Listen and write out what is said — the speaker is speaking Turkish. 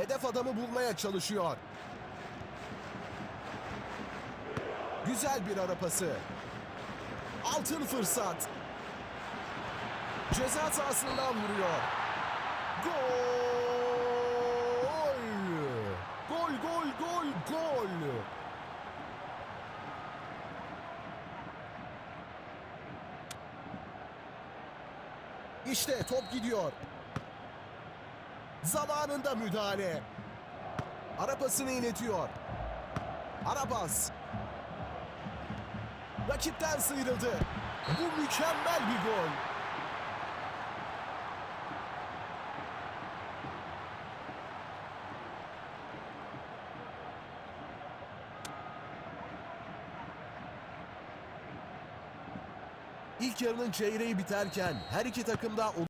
Hedef adamı bulmaya çalışıyor. Güzel bir ara pası. Altın fırsat. Ceza sahasından vuruyor. Gol! Gol, gol, gol, gol! İşte top gidiyor. Zamanında müdahale. Arapasını inletiyor. Arabas. Rakipten sıyrıldı. Bu mükemmel bir gol. İlk yarının çeyreği biterken her iki takım da